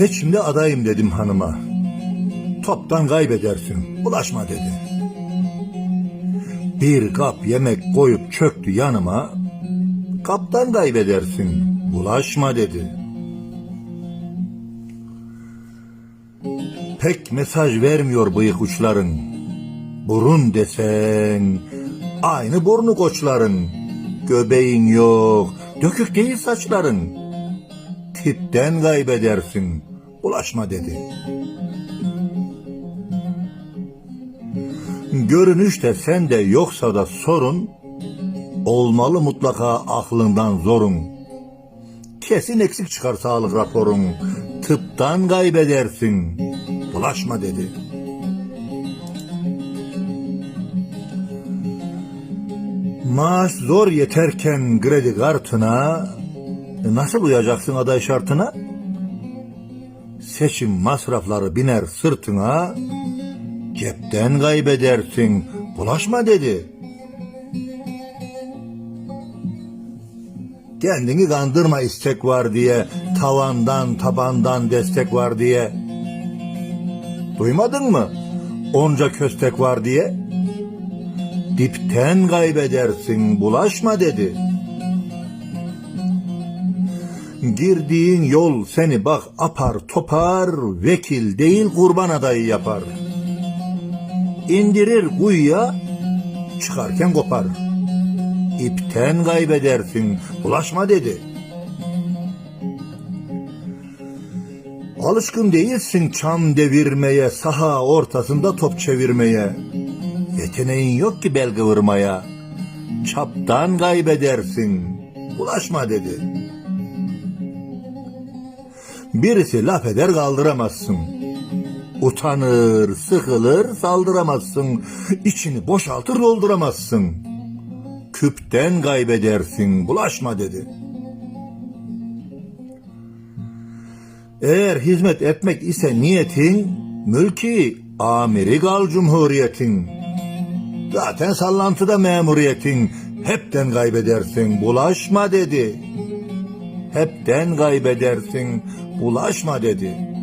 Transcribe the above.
Seçimde adayım dedim hanıma. Toptan kaybedersin, bulaşma dedi. Bir kap yemek koyup çöktü yanıma. Kaptan kaybedersin, bulaşma dedi. Pek mesaj vermiyor bıyık uçların. Burun desen, aynı burnu koçların. Göbeğin yok, dökük değil saçların. Tipten kaybedersin, bulaşma dedi. Görünüşte sende yoksa da sorun, olmalı mutlaka aklından zorun. Kesin eksik çıkar sağlık raporun, tıptan kaybedersin, bulaşma dedi. Maaş zor yeterken kredi kartına, nasıl uyacaksın aday şartına? Seçim masrafları biner sırtına, cepten kaybedersin, bulaşma dedi. Kendini kandırma istek var diye, tavandan tabandan destek var diye. Duymadın mı? Onca köstek var diye. Dipten kaybedersin, bulaşma dedi. Girdiğin yol seni bak apar topar, vekil değil kurban adayı yapar. İndirir kuyuya, çıkarken kopar. İpten kaybedersin, bulaşma dedi. Alışkın değilsin çam devirmeye, saha ortasında top çevirmeye. Yeteneğin yok ki bel kıvırmaya. Çaptan kaybedersin, bulaşma dedi. Birisi laf eder kaldıramazsın. Utanır, sıkılır, saldıramazsın. İçini boşaltır dolduramazsın. Küpten kaybedersin, bulaşma dedi. Eğer hizmet etmek ise niyetin, mülki amiri gal cumhuriyetin. Zaten sallantıda memuriyetin, hepten kaybedersin, bulaşma dedi. Hepten kaybedersin, bulaşma dedi.